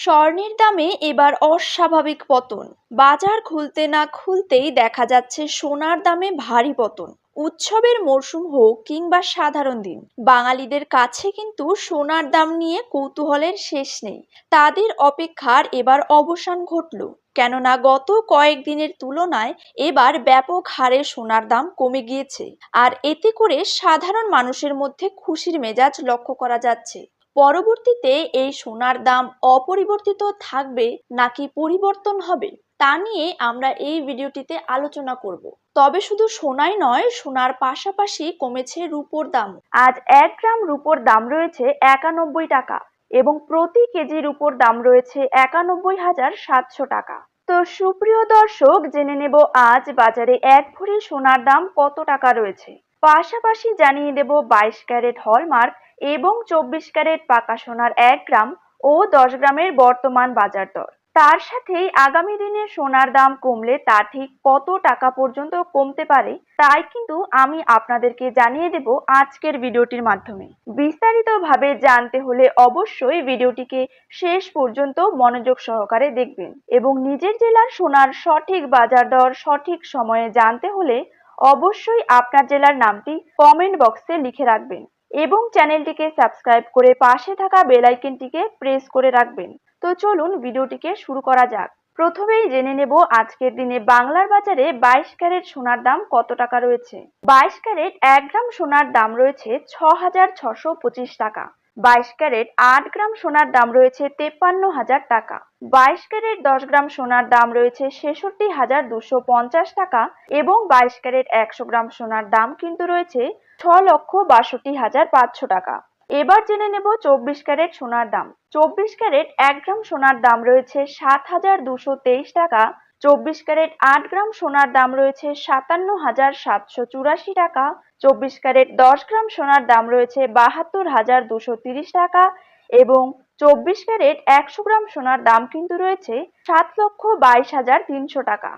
স্বর্ণের দামে এবার অস্বাভাবিক পতন। বাজার খুলতে না খুলতেই দেখা যাচ্ছে সোনার দামে ভারী পতন। উৎসবের মরশুম হোক কিংবা সাধারণ দিন, বাঙালিদের কাছে কিন্তু সোনার দাম নিয়ে কৌতূহলের শেষ নেই। তাদের অপেক্ষার এবার অবসান ঘটল। কেননা গত কয়েকদিনের তুলনায় এবার ব্যাপক হারে সোনার দাম কমে গিয়েছে। আর এতে করে সাধারণ মানুষের মধ্যে খুশির মেজাজ লক্ষ্য করা যাচ্ছে। পরবর্তীতে এই সোনার দাম অপরিবর্তিত থাকবে নাকি পরিবর্তন হবে, তা নিয়ে আমরা এই ভিডিওটিতে আলোচনা করব। তবে শুধু সোনাই নয়, সোনার পাশাপাশি কমেছে রূপোর দাম। আজ এক গ্রাম রূপোর দাম রয়েছে একানব্বই টাকা এবং প্রতি কেজির উপর দাম রয়েছে একানব্বই হাজার সাতশো টাকা। তো সুপ্রিয় দর্শক, জেনে নেব আজ বাজারে এক ভরি সোনার দাম কত টাকা রয়েছে। পাশাপাশি জানিয়ে দেব বাইশ ক্যারেট হলমার্ক এবং চব্বিশ ক্যারেট পাকা সোনার এক গ্রাম ও দশ গ্রামের বর্তমান বাজার দর। তার সাথেই আগামী দিনে সোনার দাম কমলে তা ঠিক কত টাকা পর্যন্ত কমতে পারে, তাই কিন্তু আমি আপনাদেরকে জানিয়ে দেব আজকের ভিডিওটির মাধ্যমে। বিস্তারিতভাবে জানতে হলে অবশ্যই ভিডিওটিকে শেষ পর্যন্ত মনোযোগ সহকারে দেখবেন এবং নিজের জেলার সোনার সঠিক বাজার দর সঠিক সময়ে জানতে হলে অবশ্যই আপনার জেলার নামটি কমেন্ট বক্সে লিখে রাখবেন এবং চ্যানেলটিকে সাবস্ক্রাইব করে পাশে থাকা বেল আইকনটিকে প্রেস করে রাখবেন। তো চলুন ভিডিওটিকে শুরু করা যাক। প্রথমেই জেনে নেব আজকের দিনে বাংলার বাজারে বাইশ ক্যারেট সোনার দাম কত টাকা রয়েছে? বাইশ ক্যারেট এক গ্রাম সোনার দাম রয়েছে ছ হাজার ছশো পঁচিশ টাকা। বাইশ ক্যারেট আট গ্রাম সোনার দাম রয়েছে তেপ্পান্ন হাজার টাকা। বাইশ ক্যারেট দশ গ্রাম সোনার দাম রয়েছে ছেষট্টি হাজার দুশো পঞ্চাশ টাকা এবং বাইশ ক্যারেট একশো গ্রাম সোনার দাম কিন্তু রয়েছে ছ লক্ষ বাষট্টি হাজার পাঁচশো টাকা। এবার জেনে নেব চব্বিশ ক্যারেট সোনার দাম। চব্বিশ ক্যারেট এক গ্রাম সোনার দাম রয়েছে সাত হাজার দুশো তেইশ টাকা। চব্বিশ ক্যারেট আট গ্রাম সোনার দাম রয়েছে সাতান্ন হাজার সাতশো চুরাশি টাকা চব্বিশ ক্যারেট দশ গ্রাম সোনার দাম রয়েছে বাহাত্তর হাজার দুশো তিরিশ টাকা এবং চব্বিশ ক্যারেট একশো গ্রাম সোনার দাম কিন্তু রয়েছে সাত লক্ষ বাইশ হাজার তিনশো টাকা।